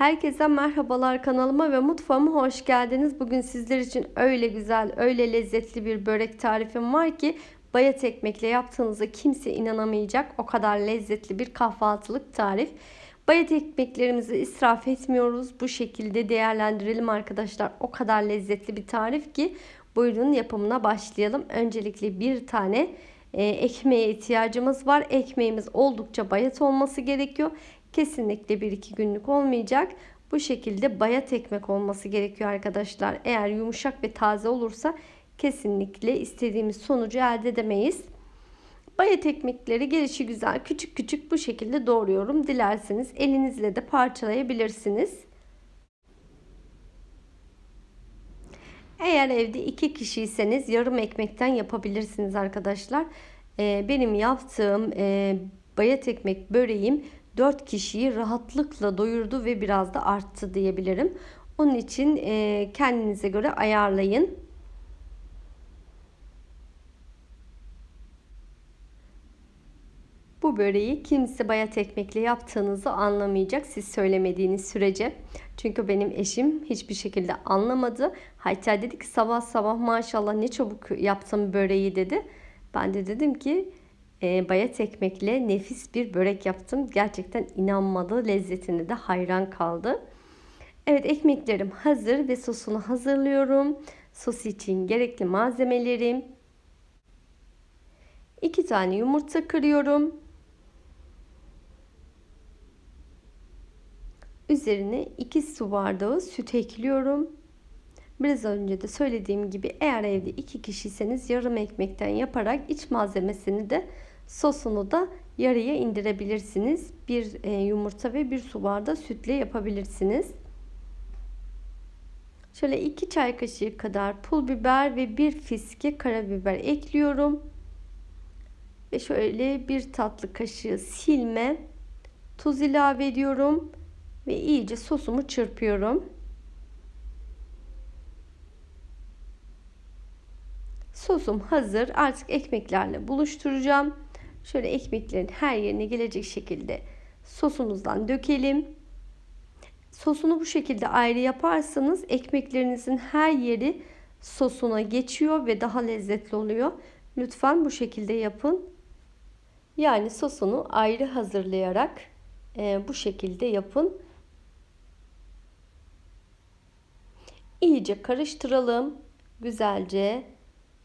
Herkese merhabalar kanalıma ve mutfağıma hoş geldiniz. Bugün sizler için öyle güzel, öyle lezzetli bir börek tarifim var ki bayat ekmekle yaptığınızda kimse inanamayacak. O kadar lezzetli bir kahvaltılık tarif. Bayat ekmeklerimizi israf etmiyoruz. Bu şekilde değerlendirelim arkadaşlar. O kadar lezzetli bir tarif ki buyurun yapımına başlayalım. Öncelikle bir tane e, ekmeğe ihtiyacımız var. Ekmeğimiz oldukça bayat olması gerekiyor. Kesinlikle bir iki günlük olmayacak. Bu şekilde bayat ekmek olması gerekiyor arkadaşlar. Eğer yumuşak ve taze olursa kesinlikle istediğimiz sonucu elde edemeyiz. Bayat ekmekleri gelişi güzel küçük küçük bu şekilde doğruyorum. Dilerseniz elinizle de parçalayabilirsiniz. Eğer evde iki kişiyseniz yarım ekmekten yapabilirsiniz arkadaşlar. Ee, benim yaptığım e, bayat ekmek böreğim 4 kişiyi rahatlıkla doyurdu ve biraz da arttı diyebilirim. Onun için e, kendinize göre ayarlayın. Bu böreği kimse bayat ekmekle yaptığınızı anlamayacak siz söylemediğiniz sürece. Çünkü benim eşim hiçbir şekilde anlamadı. Hatta dedi ki sabah sabah maşallah ne çabuk yaptım böreği dedi. Ben de dedim ki e, bayat ekmekle nefis bir börek yaptım. Gerçekten inanmadı. Lezzetine de hayran kaldı. Evet ekmeklerim hazır ve sosunu hazırlıyorum. Sos için gerekli malzemelerim. 2 tane yumurta kırıyorum. Üzerine 2 su bardağı süt ekliyorum. Biraz önce de söylediğim gibi eğer evde 2 kişiyseniz yarım ekmekten yaparak iç malzemesini de Sosunu da yarıya indirebilirsiniz. Bir e, yumurta ve bir su bardağı sütle yapabilirsiniz. Şöyle 2 çay kaşığı kadar pul biber ve bir fiske karabiber ekliyorum. Ve şöyle bir tatlı kaşığı silme tuz ilave ediyorum ve iyice sosumu çırpıyorum. Sosum hazır. Artık ekmeklerle buluşturacağım. Şöyle ekmeklerin her yerine gelecek şekilde sosumuzdan dökelim. Sosunu bu şekilde ayrı yaparsanız ekmeklerinizin her yeri sosuna geçiyor ve daha lezzetli oluyor. Lütfen bu şekilde yapın. Yani sosunu ayrı hazırlayarak e, bu şekilde yapın. İyice karıştıralım. Güzelce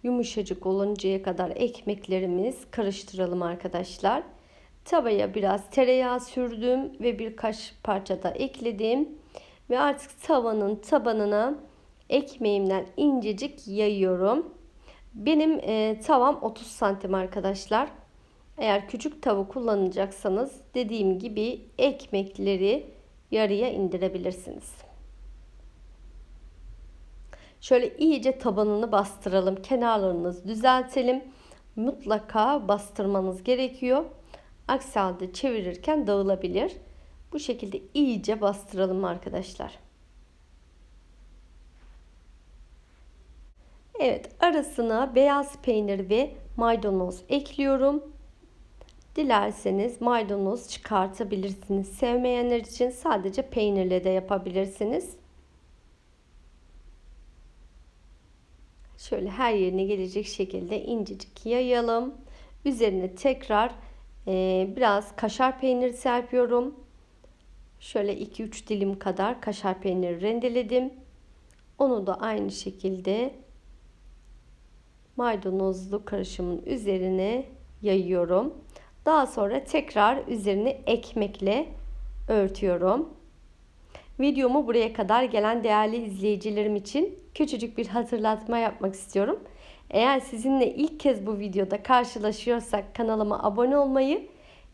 yumuşacık oluncaya kadar ekmeklerimiz karıştıralım arkadaşlar. Tavaya biraz tereyağı sürdüm ve birkaç parça da ekledim. Ve artık tavanın tabanına ekmeğimden incecik yayıyorum. Benim e, tavam 30 santim arkadaşlar. Eğer küçük tava kullanacaksanız dediğim gibi ekmekleri yarıya indirebilirsiniz. Şöyle iyice tabanını bastıralım. Kenarlarını düzeltelim. Mutlaka bastırmanız gerekiyor. Aksi halde çevirirken dağılabilir. Bu şekilde iyice bastıralım arkadaşlar. Evet arasına beyaz peynir ve maydanoz ekliyorum. Dilerseniz maydanoz çıkartabilirsiniz. Sevmeyenler için sadece peynirle de yapabilirsiniz. Şöyle her yerine gelecek şekilde incecik yayalım. Üzerine tekrar e, biraz kaşar peynir serpiyorum. Şöyle 2-3 dilim kadar kaşar peyniri rendeledim. Onu da aynı şekilde maydanozlu karışımın üzerine yayıyorum. Daha sonra tekrar üzerine ekmekle örtüyorum. Videomu buraya kadar gelen değerli izleyicilerim için küçücük bir hatırlatma yapmak istiyorum. Eğer sizinle ilk kez bu videoda karşılaşıyorsak kanalıma abone olmayı,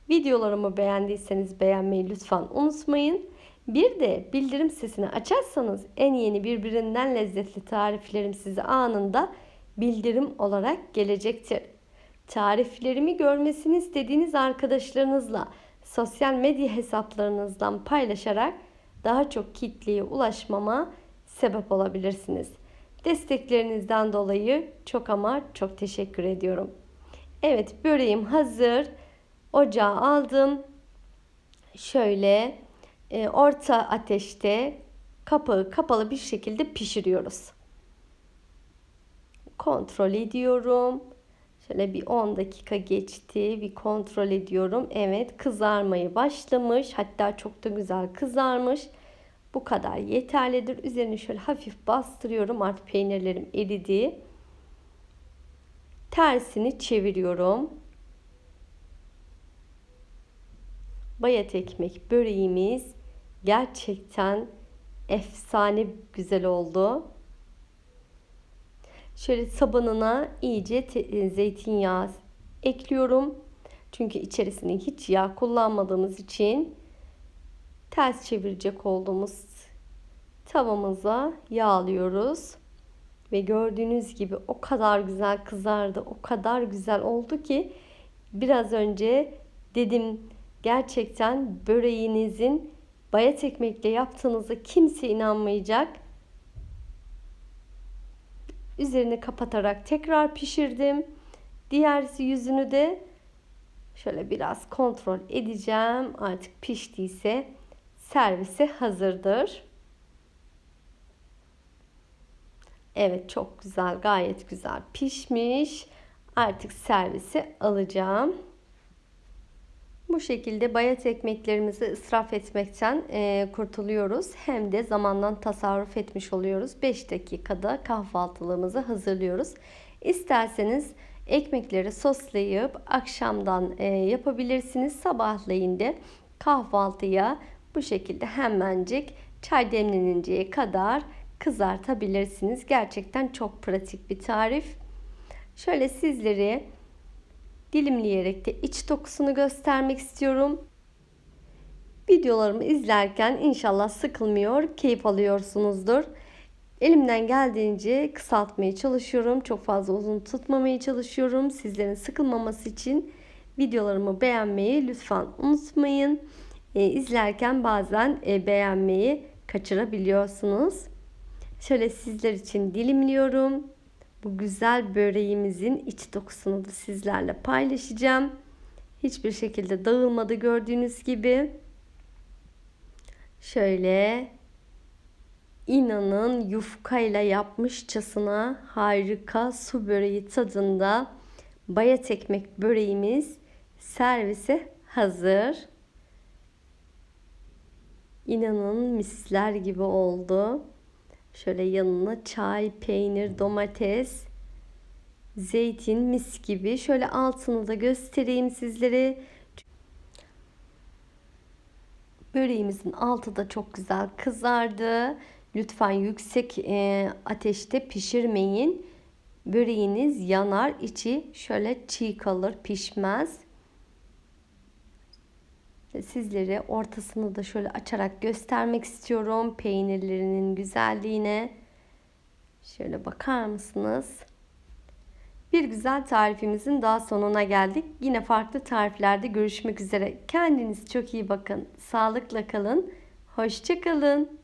videolarımı beğendiyseniz beğenmeyi lütfen unutmayın. Bir de bildirim sesini açarsanız en yeni birbirinden lezzetli tariflerim size anında bildirim olarak gelecektir. Tariflerimi görmesini istediğiniz arkadaşlarınızla sosyal medya hesaplarınızdan paylaşarak daha çok kitleye ulaşmama sebep olabilirsiniz. Desteklerinizden dolayı çok ama çok teşekkür ediyorum. Evet böreğim hazır. Ocağa aldım. Şöyle e, orta ateşte kapağı kapalı bir şekilde pişiriyoruz. Kontrol ediyorum. Şöyle bir 10 dakika geçti. Bir kontrol ediyorum. Evet kızarmayı başlamış. Hatta çok da güzel kızarmış. Bu kadar yeterlidir. Üzerini şöyle hafif bastırıyorum. Artık peynirlerim eridi. Tersini çeviriyorum. Bayat ekmek böreğimiz gerçekten efsane güzel oldu. Şöyle tabanına iyice zeytinyağı ekliyorum. Çünkü içerisine hiç yağ kullanmadığımız için ters çevirecek olduğumuz tavamıza yağlıyoruz. Ve gördüğünüz gibi o kadar güzel kızardı, o kadar güzel oldu ki biraz önce dedim gerçekten böreğinizin bayat ekmekle yaptığınızda kimse inanmayacak. Üzerini kapatarak tekrar pişirdim. Diğer yüzünü de şöyle biraz kontrol edeceğim. Artık piştiyse servise hazırdır. Evet çok güzel gayet güzel pişmiş. Artık servise alacağım. Bu şekilde bayat ekmeklerimizi ısraf etmekten e, kurtuluyoruz. Hem de zamandan tasarruf etmiş oluyoruz. 5 dakikada kahvaltılığımızı hazırlıyoruz. İsterseniz ekmekleri soslayıp akşamdan e, yapabilirsiniz. Sabahleyin de kahvaltıya bu şekilde hemencik çay demleninceye kadar kızartabilirsiniz. Gerçekten çok pratik bir tarif. Şöyle sizleri dilimleyerek de iç dokusunu göstermek istiyorum. Videolarımı izlerken inşallah sıkılmıyor, keyif alıyorsunuzdur. Elimden geldiğince kısaltmaya çalışıyorum. Çok fazla uzun tutmamaya çalışıyorum. Sizlerin sıkılmaması için videolarımı beğenmeyi lütfen unutmayın. E, izlerken bazen e, beğenmeyi kaçırabiliyorsunuz. Şöyle sizler için dilimliyorum. Bu güzel böreğimizin iç dokusunu da sizlerle paylaşacağım. Hiçbir şekilde dağılmadı gördüğünüz gibi. Şöyle inanın yufkayla yapmışçasına harika su böreği tadında bayat ekmek böreğimiz servise hazır. İnanın misler gibi oldu. Şöyle yanına çay, peynir, domates, zeytin mis gibi. Şöyle altını da göstereyim sizlere. Böreğimizin altı da çok güzel kızardı. Lütfen yüksek e, ateşte pişirmeyin. Böreğiniz yanar, içi şöyle çiğ kalır, pişmez. Sizlere ortasını da şöyle açarak göstermek istiyorum. Peynirlerinin güzelliğine. Şöyle bakar mısınız? Bir güzel tarifimizin daha sonuna geldik. Yine farklı tariflerde görüşmek üzere. Kendiniz çok iyi bakın. Sağlıkla kalın. Hoşçakalın.